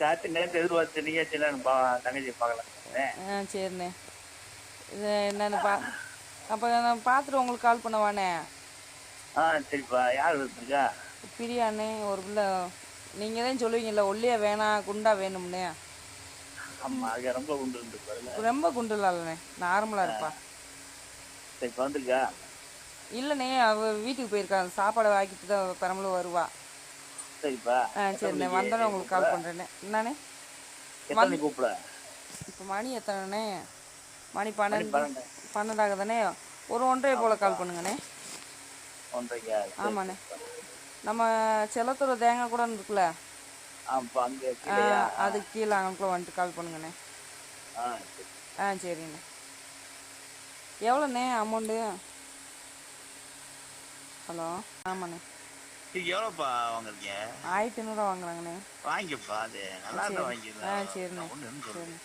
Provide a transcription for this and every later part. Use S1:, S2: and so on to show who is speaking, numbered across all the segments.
S1: ராத்திரி நேரத்தை எதிர்பார்த்து நீ ஏச்சிலாம் தங்கச்சி பார்க்கலாம்
S2: சரிண்ணே. இது என்னன்னு பா அப்போ நான் பார்த்துட்டு உங்களுக்கு கால் பண்ணவானே
S1: ஆ சரிப்பா. யார் வந்துருக்கா?
S2: பிரியாண்ணே ஒரு பிள்ளை. நீங்கள் தான் சொல்லுவீங்கல்ல ஒல்லியா வேணாம் குண்டா வேணும்னு.
S1: ஆமா ரொம்ப உண்டு பாருங்க.
S2: ரொம்ப குண்டுலாம்ண்ணே நார்மலாக இருப்பா.
S1: சரி இப்ப வந்திருக்கா?
S2: இல்லைண்ணே அவ வீட்டுக்கு போயிருக்கா. சாப்பாடு வாங்கிட்டு தான் பெரம்பலூர் வருவா.
S1: சரிப்பா.
S2: ஆ சரிண்ணே வந்தோடனே உங்களுக்கு கால் பண்ணுறேண்ணே என்னண்ணே?
S1: எத்தனை கூப்பிட?
S2: இப்போ மணி எத்தனைண்ணே? மணி பன்னெண்டு.
S1: பன்னெண்டு.
S2: பன்னெண்டாகுதானே? ஒரு ஒன்றரை போல் கால் பண்ணுங்கண்ணே.
S1: ஒன்றரைக்கா.
S2: ஆமாண்ணே. நம்ம செல்லத்தூர் தேங்காய் கூட இருக்குல்ல
S1: ஆமாப்பா அங்க
S2: அதுக்கு கீழே அங்கக்குள்ள வந்துட்டு கால் பண்ணுங்கண்ணே.
S1: ஆ சரி.
S2: ஆ சரிண்ணே. எவ்வளோண்ணே அமௌண்ட்டு ஹலோ ஆமாண்ணே.
S1: இது எவ்வளோப்பா வாங்குறீங்க?
S2: ஆயிரத்தி ஐநூறுரூவா வாங்குறாங்கண்ணே.
S1: வாங்கிப்பா அது நல்லா வாங்கிக்கலாம்
S2: ஆ சரிண்ணே. சரிண்ணே.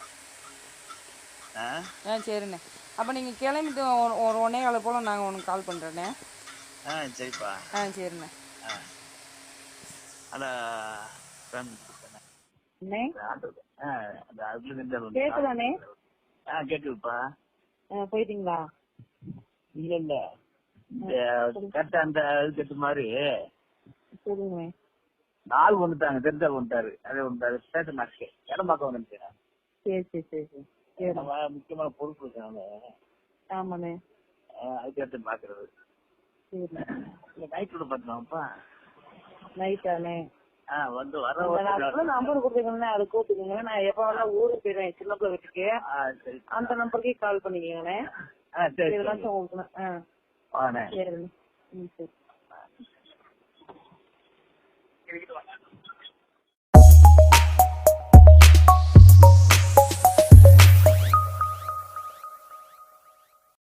S1: ஆ?
S2: ஆ சரிண்ணே. அப்போ நீங்கள் கிளம்பிட்டு ஒரு ஒரு ஒன்னே காலை போல் நாங்கள் உனக்கு கால் பண்ணுறேண்ணே
S1: ஆ சரிப்பா.
S2: ஆ சரிண்ணே.
S1: ஆ. அட கேக்குதுப்பா.
S3: போயிட்டீங்களா?
S1: இல்ல இல்ல கரெக்டா அந்த ஏத்த மாதிரி நாள் வந்துட்டாங்க தெரிஞ்சால் வந்துட்டாரு அது வந்துட்டாரு ஸ்டேஷன் மார்க்கு. இடம் பார்க்க வந்துட்டேன்
S3: சரி சரி சரி சரி.
S1: முக்கியமான பொறுப்பு இருக்காங்க
S3: ஆமாண்ணே.
S1: அதுக்கு எடுத்து பாக்குறது. நைட்டோட பாத்துனாப்பா
S3: நைட்டாண்ணே
S1: வந்து வர
S3: நம்பர் கொடுத்துருக்கீங்கண்ணே அதை கூப்பிட்டுக்கோங்க. நான் எப்போ வேணா ஊருக்கு போயிடுவேன் சின்ன பிள்ளை வீட்டுக்கு. அந்த நம்பருக்கே கால் பண்ணிக்கோங்கண்ணே உங்களுக்கு